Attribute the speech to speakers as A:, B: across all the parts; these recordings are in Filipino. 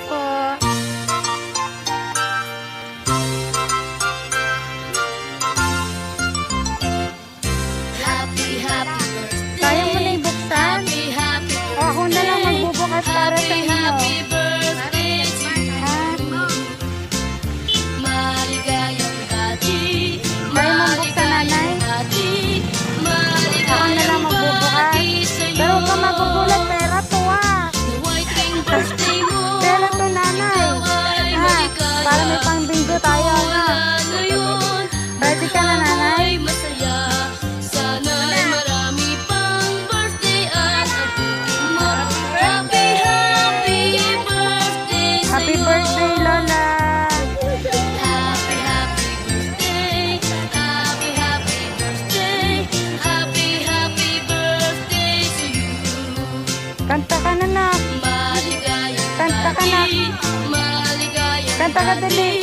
A: Oh. Pangbinggo tayo.
B: Mula ngayon.
A: Ready ka na nanay?
B: Ay masaya. Sana'y marami pang birthday at abutin mo. Happy, happy birthday
A: Happy
B: sa'yo.
A: birthday, Lola.
B: Happy, happy birthday. Happy, happy birthday. Happy, happy birthday to you.
A: Kanta ka na na.
B: Maligayang
A: Kanta ka na.
B: bati. Maligayang
A: Kanta ka dali.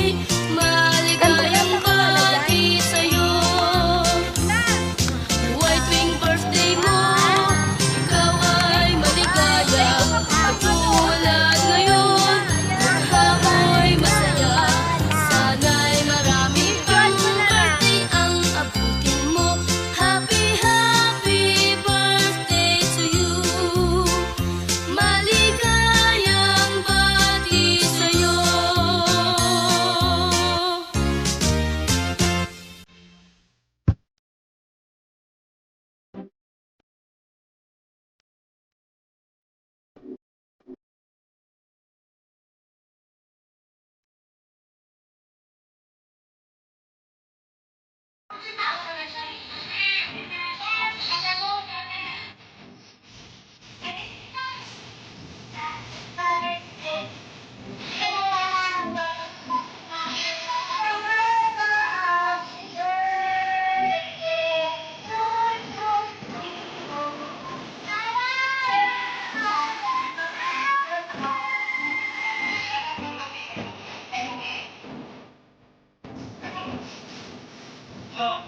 B: ها